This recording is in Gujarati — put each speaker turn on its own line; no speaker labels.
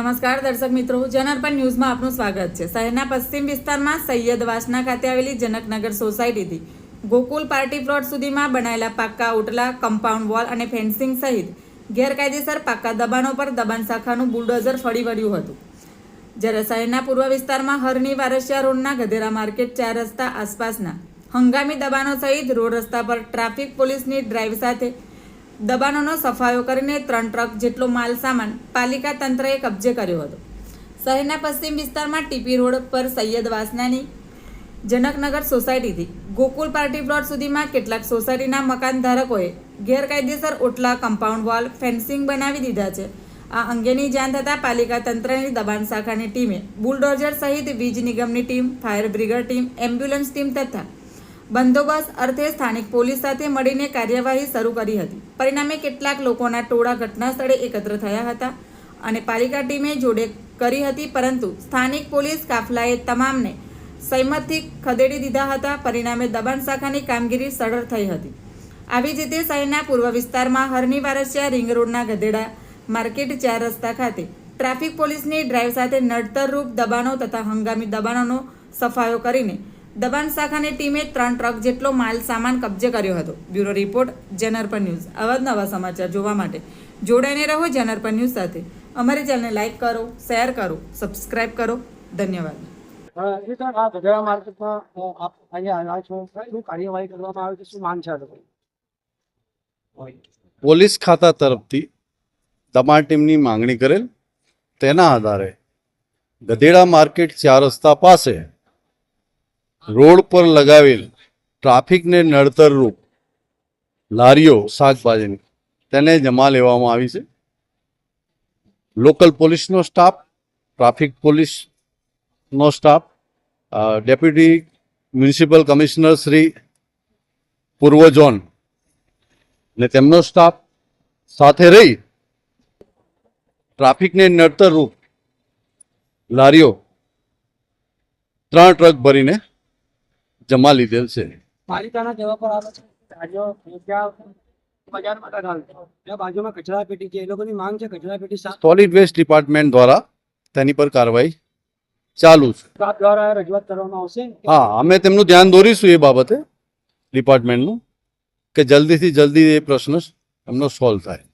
નમસ્કાર, દર્શક મિત્રો. જનઅર્પણ ન્યૂઝમાં આપનું સ્વાગત છે. શહેરના પશ્ચિમ વિસ્તારમાં સૈયદ વાસના ખાતે આવેલી જનકનગર સોસાયટીથી ગોકુલ પાર્ટી પ્લોટ સુધીમાં બનાયેલા પાક્કા ઓટલા, કમ્પાઉન્ડ વોલ અને ફેન્સિંગ સહિત ગેરકાયદેસર પાક્કા દબાણો પર દબાણ શાખાનું બુલડોઝર ફળી વળ્યું હતું. જ્યારે શહેરના પૂર્વ વિસ્તારમાં હરની વારસિયા રોડના ગધેરા માર્કેટ ચાર રસ્તા આસપાસના હંગામી દબાણો સહિત રોડ રસ્તા પર ટ્રાફિક પોલીસની ડ્રાઈવ સાથે દબાણોનો સફાયો કરીને ત્રણ ટ્રક જેટલો માલ સામાન પાલિકા તંત્રએ કબજે કર્યો હતો. શહેરના પશ્ચિમ વિસ્તારમાં ટીપી રોડ પર સૈયદ વાસનાની જનકનગર સોસાયટીથી ગોકુલ પાર્ટી પ્લોટ સુધીમાં કેટલાક સોસાયટીના મકાન ધારકોએ ગેરકાયદેસર ઓટલા, કમ્પાઉન્ડ વોલ, ફેન્સિંગ બનાવી દીધા છે. આ અંગેની જાણ થતાં પાલિકા તંત્રની દબાણ શાખાની ટીમે બુલડોઝર સહિત વીજ નિગમની team, fire brigade team, ambulance team તથા બંદોબસ્ત અર્થે સ્થાનિક પોલીસ સાથે મળીને કાર્યવાહી શરૂ કરી હતી. પરિણામે કેટલાક લોકોના ટોળા ઘટના સ્થળે એકત્ર થયા હતા અને પાલિકા ટીમે જોડે કરી હતી, પરંતુ સ્થાનિક પોલીસ કાફલાએ તમામને સહેમતથી ખદેડી દીધા હતા. પરિણામે દબાણ શાખાની કામગીરી સરળ થઈ હતી. આવી જ રીતે શહેરના પૂર્વ વિસ્તારમાં હરની વારસિયા રિંગ રોડના ગધેડા માર્કેટ ચાર રસ્તા ખાતે ટ્રાફિક પોલીસની ડ્રાઈવ સાથે નડતરરૂપ દબાણો તથા હંગામી દબાણોનો સફાયો કરીને દબાણ શાખાની ટીમે ત્રણ ટ્રક જેટલો માલ સામાન કબજે કર્યો હતો. Bureau report Janarpan news. આવા નવા સમાચાર જોવા માટે જોડાઈને રહો જનરપન ન્યૂઝ સાથે. અમારી ચેનલને લાઇક કરો શેર કરો સબસ્ક્રાઇબ કરો. ધન્યવાદ.
એ સર આ ગધેડા માર્કેટમાં આપ અહીંયા આવ્યા છો. શું કાર્યવાહી કરવામાં આવે છે? શું માંગ છે
પોલીસ ખાતા તરફથી દબાણ ટીમની માંગણી કરેલ. તેના આધારે ગધેડા માર્કેટ ચાર રસ્તા પાસે રોડ પર લગાવેલ ટ્રાફિકને નડતરરૂપ લારીઓ શાકભાજીની તેને જમા લેવામાં આવી છે. લોકલ પોલીસનો સ્ટાફ, ટ્રાફિક પોલીસનો staff deputy municipal commissioner Shri પૂર્વ ઝોન ને તેમનો સ્ટાફ સાથે રહી ટ્રાફિકને નડતર રૂપ લારીઓ ત્રણ ટ્રક ભરીને જમા લીધેલ છે.
પાલિકાના કહેવા પર આવે છે બાજુમાં કચરા પેટી છે. એ લોકોની માંગ છે કચરા પેટી
સોલિડ વેસ્ટ ડિપાર્ટમેન્ટ દ્વારા તેની પર કાર્યવાહી ચાલુ છે.
દ્વારા રજૂઆત કરવામાં આવશે
હા અમે તેમનું ધ્યાન દોરીશું એ બાબતે ડિપાર્ટમેન્ટનું કે જલ્દીથી જલ્દી એ પ્રશ્ન એમનો સોલ્વ થાય.